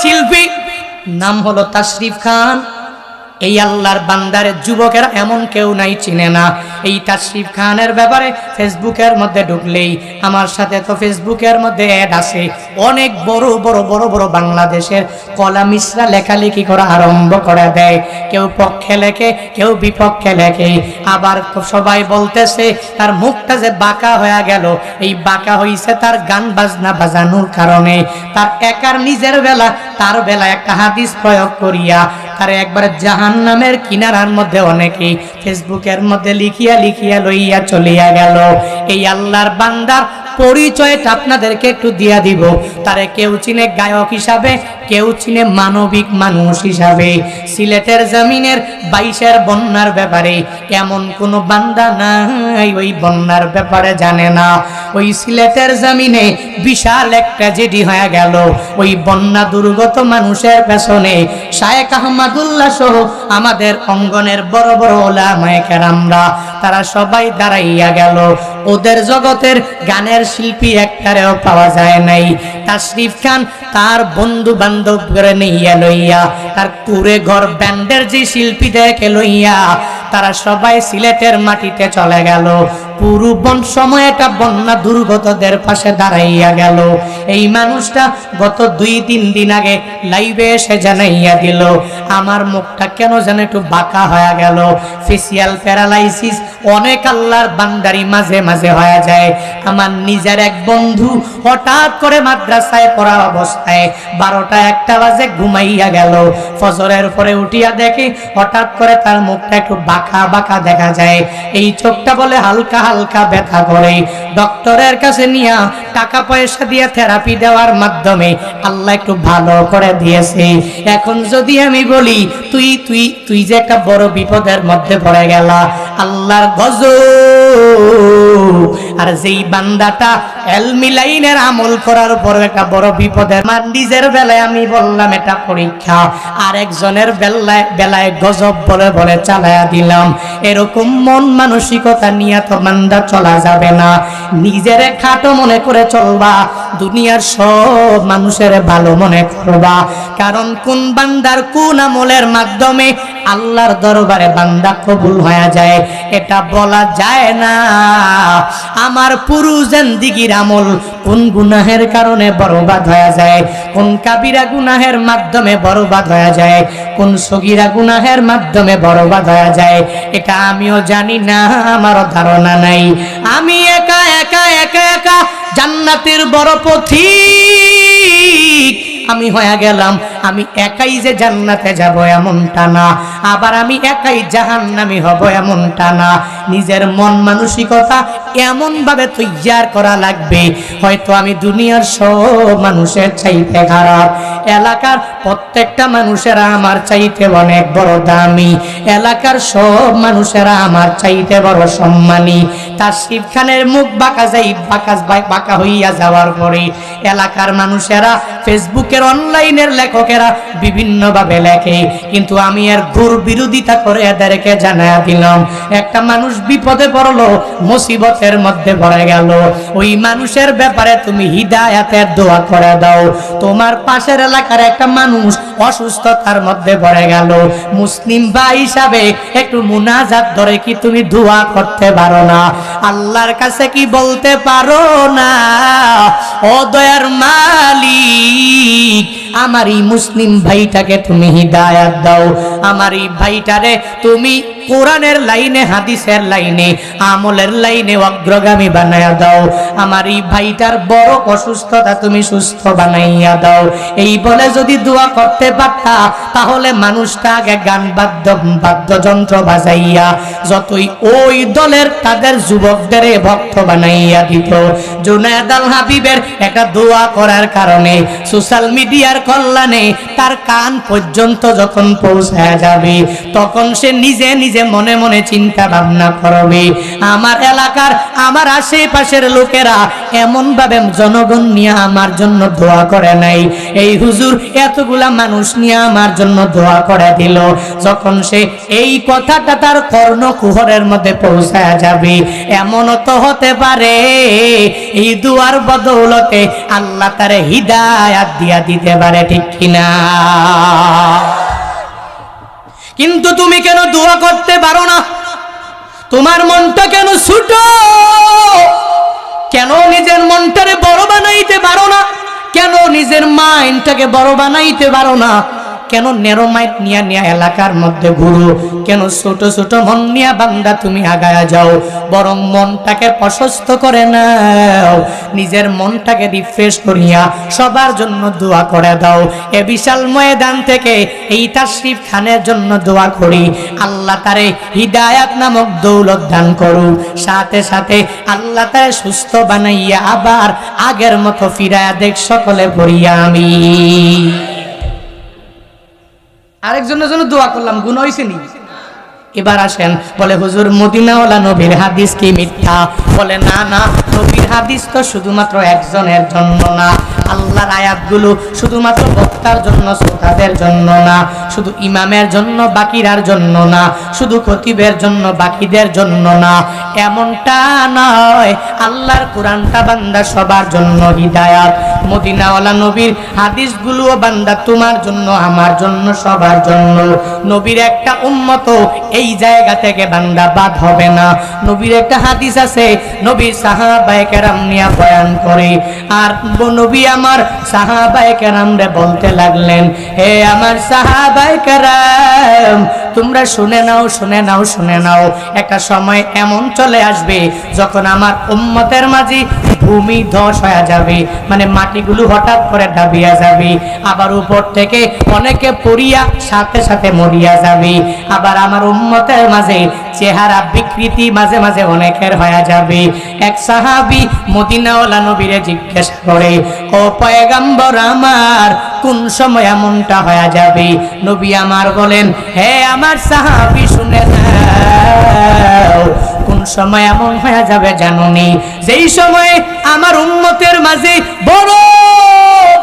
শিল্পী নাম হলো তাশরিফ খান। এই আল্লাহর বান্দারের যুবকেরা এমন কেউ নাই, চিনে না। এই তাশরিফ খানের ব্যাপারে ফেসবুকের মধ্যে ঢুকলেই, আমার সাথে তো ফেসবুকের মধ্যে অ্যাড আছে। অনেক বড় বড় বড় বড় বাংলাদেশের কলা মিশ্রা লেখালেখি করা আরম্ভ করে দেয়। কেউ পক্ষে লেখে, কেউ বিপক্ষে লেখে। আবার সবাই বলতেছে, তার মুখটা যে বাঁকা হয়ে গেল, এই বাঁকা হইছে তার গান বাজনা বাজানোর কারণে। তার একার নিজের বেলা, তার বেলা একটা হাদিস প্রয়োগ করিয়া তার একবার জাহান নামের কিনারার মধ্যে অনেকেই ফেসবুকের মধ্যে লিখিয়া লিখিয়া লইয়া চলিয়া গেল। এই আল্লাহর বান্দার পরিচয়টা আপনাদেরকে একটু দিয়া দিব। তারে কেউ চিনে গায়ক হিসাবে, কেউ চিনে মানবিক মানুষ হিসাবে। সিলেটের জমিনের বাইশের বন্যার ব্যাপারে এমন কোনো বান্দা নাই, ওই বন্যার ব্যাপারে জানে না। ওই সিলেটের জমিনে বিশাল একটা ট্র্যাজেডি হয়ে গেল। ওই বন্যা দুর্গত মানুষের পেছনে শায়েক আহমদুল্লাহ সহ আমাদের অঙ্গনের বড় বড় ওলামায়ে কেরামরা তারা সবাই দাঁড়াইয়া গেল। ওদের জগতের গানের শিল্পী একটারেও পাওয়া যায় নাই। তাশরিফ খান তার বন্ধু বান্ধব করে নিয়ে লইয়া, তার কুড়ে ঘর ব্যান্ডের যে শিল্পী দেখে লইয়া, তারা সবাই সিলেটের মাটিতে চলে গেল। পুরো বন সময়টা বন্যা দুর্গতদের পাশে দাঁড়াইয়া গেল। এই মানুষটা গত দুই তিন দিন আগে লাইভে এসে জানাইয়া দিল, আমার মুখটা কেন যেন একটু বাঁকা হয়ে গেল? ফেসিয়াল প্যারালাইসিস অনেক আল্লাহর বান্দারি মাঝে মাঝে হয়ে যায়। আমার নিজের এক বন্ধু হঠাৎ করে মাদ্রাসায় পড়া অবস্থায় বারোটা একটা বাজে ঘুমাইয়া গেল। ফজরের পরে উঠিয়া দেখে হঠাৎ করে তার মুখটা একটু বাঁকা বাঁকা দেখা যায়। এই চোখটা বলে হালকা হালকা ব্যথা করে। ডক্টরের কাছে নিয়া টাকা পয়সা দিয়ে থেরাপি দেওয়ার মাধ্যমে আল্লাহ একটু ভালো করে দিয়েছে। এখন যদি আমি বলি, তুই তুই তুই যে একটা বড় বিপদের মধ্যে পড়ে গেলা আল্লাহর গজ আর যেই বান্দাটা এলমি লাইনের আমল করার পর একটা বড় বিপদের আমার নিজের বেলায় আমি বললাম, এটা পরীক্ষা। আর একজনের বেলায় বেলায় গজব বলে বলে চালায়া দিলাম। এরকম মন মানসিকতা নিয়ে তো বান্দা চলা যাবে না। নিজের খাটো মনে করে চলবা, দুনিয়ার সব মানুষের ভালো মনে করবা। কারণ কোন বান্দার কোন আমলের মাধ্যমে আল্লাহর দরবারে বান্দা কবুল হয়ে যায়। এটা বলা যায় না। আমার পুরু জিন্দিগির আমল কোন গুনাহের কারণে বরবাদ হয়ে যায়? কোন কাবিরা গুনাহের মাধ্যমে বরবাদ হয়ে যায়? কোন সগিরা গুনাহের মাধ্যমে বরবাদ হয়ে যায়? এটা আমিও জানি না, আমারও ধারণা নাই। আমি একা একা একা একা জান্নাতের বড় পথিক। আমি হয়ে গেলাম, আমি একাই যে জান্নাতে যাব এমনটা না। আবার আমি একাই জাহান্নামি হব এমনটা না। নিজের মন মানসিকতা এমন ভাবে তৈয়ার করা লাগবে, হয়তো আমি দুনিয়ার সব মানুষের চাইতে খারাপ। এলাকার প্রত্যেকটা মানুষেরা আমার চাইতে অনেক বড় দামি। এলাকার সব মানুষেরা আমার চাইতে বড় সম্মানী। তার খানের মুখ বাঁকা যাই, বাঁকা বাঁকা হইয়া যাওয়ার পরে এলাকার মানুষেরা ফেসবুকের অনলাইনের লেখকেরা বিভিন্নভাবে লেখে, কিন্তু আমি এর ঘুর বিরোধিতা করে এদেরকে জানা দিলাম। একটা মানুষ বিপদে পড়ল, মুসিবতের মধ্যে পড়ে গেল। ওই মানুষের ব্যাপারে তুমি হিদায়াতের দোয়া করে দাও। তোমার পাশের এলাকার একটা মানুষ অসুস্থতার মধ্যে পড়ে গেল। মুসলিম বা হিসাবে একটু মুনাজাত ধরে কি তুমি দোয়া করতে পারো না? আল্লাহর কাছে কি বলতে পারো না? ও দয়ার মালিক আমার এই মুসলিম ভাইটাকে তুমি হিদায়াত দাও। আমার এই ভাইটারে তুমি কোরআনের লাইনে, হাদিসের লাইনে, আমলের লাইনে অগ্রগামী বানাইয়া দাও। আমার এই ভাইটার বড় অসুস্থতা তুমি সুস্থ বানাইয়া দাও। এই বলে যদি দোয়া করতে পারতা, তাহলে মানুষটা আগে গান বাদ্য, বাদ্যযন্ত্র বাজাইয়া যতই ওই দলের তাদের যুবকদের ভক্ত বানাইয়া দিত। জুনায়দ আল হাবিবের একটা দোয়া করার কারণে সোশ্যাল মিডিয়ার কল্যাণে তার কান পর্যন্ত যখন পৌঁছায় যাবে, তখন সে নিজে নিজে নিজে মনে মনে চিন্তা ভাবনা করবে। আমার এলাকার, আমার আশেপাশের লোকেরা এমন ভাবে জনগণ নিয়ে আমার জন্য দোয়া করে নাই। এই হুজুর এতগুলা মানুষ নিয়ে আমার জন্য দোয়া করে দিল। যখন সে এই কথাটা তার কর্ণকুহরের মধ্যে পৌঁছায় যাবে, এমনও তো হতে পারে। এই দুয়ার বদৌলতে আল্লাহ তারে হিদায়াত দিয়া দিতে পারে, ঠিক কিনা? কিন্তু তুমি কেন দোয়া করতে পারো না? তোমার মনটা কেন ছোট? কেন নিজের মনটারে বড় বানাইতে পারো না? কেন নিজের মাইন্ডটাকে বড় বানাইতে পারো না? কেন নেরো মাইট নিয়া নিয়া এলাকার মধ্যে ঘুরো? কেন ছোট ছোট মন নিয়া বান্দা তুমি আগায়া যাও? বরং মনটাকে প্রশস্ত করে নাও। নিজের মনটাকে রিফ্রেশ করিয়া সবার জন্য দোয়া করে দাও। এ বিশাল ময়দান থেকে এই তাশরিফ খানের জন্য দোয়া করি। আল্লাহ তারে হিদায়াত নামক দৌলত দান করুক। সাথে সাথে আল্লাহ তারে সুস্থ বানাইয়া আবার আগের মতো ফিরায়া দেখ সকলে পড়িয়া আমি। আরেকজনের জন্য দোয়া করলাম, গুণ হয়েছে নি? এবার আসেন, বলে, হুজুর, মদিনাওয়ালা নবীর হাদিস কি মিথ্যা? বলে, না না, নবীর হাদিস তো শুধুমাত্র একজনের জন্য না। আল্লাহর আয়াতগুলো শুধুমাত্র বক্তার জন্য, শ্রোতাদের জন্য না। শুধু ইমামের জন্য, বাকিরার জন্য না। শুধু খতিবের জন্য, বাকিদের জন্য না। এমনটা নয়, আল্লাহর কোরআনটা বান্দা সবার জন্য হিদায়াত। মদিনাওয়ালা নবীর হাদিসগুলোও বান্দা তোমার জন্য, আমার জন্য, সবার জন্য। নবীর একটা উন্মত এই জায়গা থেকে বান্দা বাদ হবে না। নবীর একটা হাদিস আছে, নবীর সাহাবায়ে কেরাম নিয়া বয়ান করে। আর নবী আমার সাহাবায়ে কেরাম রে বলতে লাগলেন, হে আমার সাহাবায়ে কেরাম তোমরা শুনে নাও শুনে নাও শুনে নাও। একটা সময় এমন চলে আসবে, যখন আমার উম্মতের মাঝে ভূমি ধস হয়ে যাবে মানে মাটিগুলো হঠাৎ করে ডাবিয়া যাবে। আবার উপর থেকে অনেকে পড়িয়া সাথে সাথে মরিয়া যাবে। আবার আমার উম্মতের মাঝে চেহারা বিকৃতি মাঝে মাঝে অনেকের হয়ে যাবে। এক সাহাবি মদিনাওয়ালা নবীরে জিজ্ঞেস করে, ও পয়গাম্বর আমার কোন সময় এমনটা হয়ে যাবে? নবী আমার বলেন, হে আমার সাহাবি, শুনে কোন সময় এমন হয়ে যাবে জানুনি যেই সময় আমার উন্মতের মাঝে বড়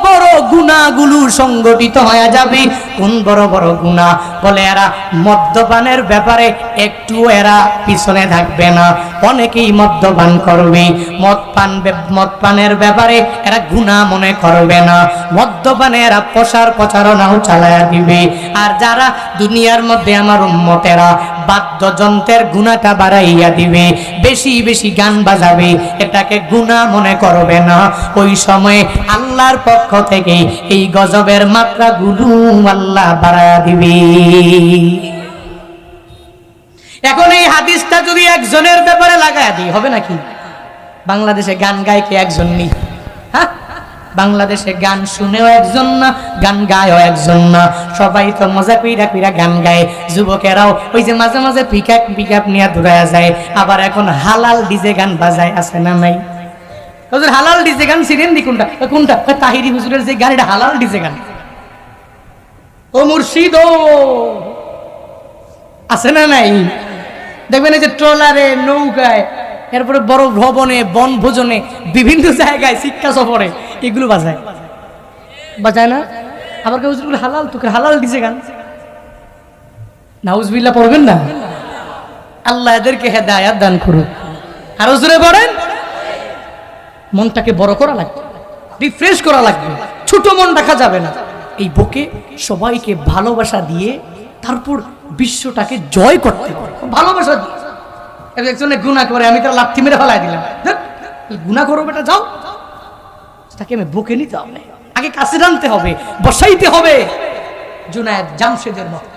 বড় গুণাগুলো সংগঠিত হয়ে যাবে। কোন বড় বড় গুণা? বলে এরা মদ্যপানের ব্যাপারে একটু এরা পিছনে থাকবে না। অনেকেই মদ্যপান করবে। মদ পান মদ পানের ব্যাপারে এরা গুণা মনে করবে না। মদ্যপানে এরা প্রসার প্রচারণাও চালায়া দিবে। আর যারা দুনিয়ার মধ্যে আমার উম্মতেরা বাদ্যযন্ত্রের গুণাটা বাড়াইয়া দিবে, বেশি বেশি গান বাজাবে, এটাকে গুণা মনে করবে না। ওই সময় আল্লাহর পক্ষ থেকে এই গজবের মাত্রা গুলু আল্লাহ বাড়াইয়া দিবে। এখন এই হাদিসটা যদি একজনের ব্যাপারে লাগায় দিই, হবে নাকি? বাংলাদেশে গান গায় কে একজন নেই? হ্যাঁ? বাংলাদেশে গান শুনেও একজন না, গান গায়ও একজন না। সবাই তো মজা কইরা কইরা গান গায়। যুবকেরাও ওই যে মাঝে মাঝে পিকআপ পিকআপ নিয়ে দৌড়ায়া যায়। আবার এখন হালাল ডিজে গান বাজায়, আছে না নাই? হুজুর, হালাল ডিজে গান সিরেন দি কোনটা? কোনটা? তাহিরি হুজুরের যে গান, এটা হালাল ডিজে গান। ও মুর্শিদ আছে না নাই? দেখবেন এই যে ট্রলারে, নৌকায়, এরপরে বড় ভবনে, বনভোজনে, বিভিন্ন জায়গায় শিক্ষা সফরে। এগুলো বাজায়। বাজায় না? আবার কেউ হুজুরগুলো হালাল, তোকে হালাল দিছে গান নাউজবিল্লা পড়বেন না? আল্লাহ এদেরকে হেদায়াত দান করুন আরও জোরে পড়েন? মনটাকে বড় করা লাগবে রিফ্রেশ করা লাগবে। ছোট মন রাখা যাবে না। এই বুকে সবাইকে ভালোবাসা দিয়ে তারপর বিশ্বটাকে জয় করতে ভালোবাসা দিয়ে। একজনে গুণা করে আমি তার লাথি মেরে ফেলাই দিলাম। গুণা করো বেটা, যাও। তাকে আমি বুকে নিতে হবে, আগে কাছে টানতে হবে, বসাইতে হবে। জুনায়দ জামশেদের মতো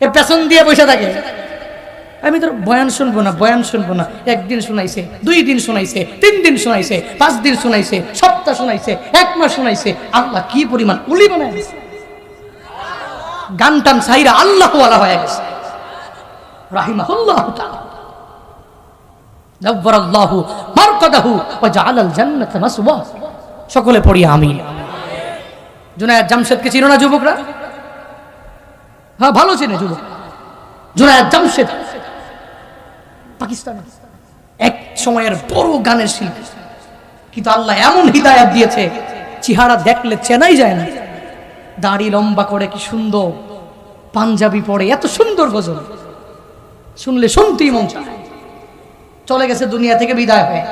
এ পেছন দিয়ে বসে থাকে। আমি তোর বয়ান শুনব না, বয়ান শুনব না। একদিন শোনাইছে, দুই দিন শোনাইছে, তিন দিন শোনাইছে, পাঁচ দিন শোনাইছে, সপ্তাহ শোনাইছে, এক মাস শোনাইছে। আল্লাহ কি পরিমাণ উলি বানায় গান টান সাইরা আল্লাহ ওয়ালা হয়ে গেছে। রাহিমাহুল্লাহ তাআলা। নব্বর আল্লাহু মারকাদাহু ওয়া জাআলাল জান্নাতা মাসওয়া। সকলে পড়ি, আমিন। জুনায়েদ জামশেদকে চিনো না যুবকরা? হ্যাঁ ভালো চেনে যুবক। জুনায়দ জামশেদ, পাকিস্তান। এক সময়ের বড় গানের শিল্পী। কিন্তু আল্লাহ এমন হিদায়াত দিয়েছে, চেহারা দেখলে চেনাই যায় না। দাড়ি লম্বা করে কি সুন্দর, পাঞ্জাবি পরে এত সুন্দর গজল। শুনলে শুনতেই মন চায়। চলে গেছে দুনিয়া থেকে বিদায় হয়ে।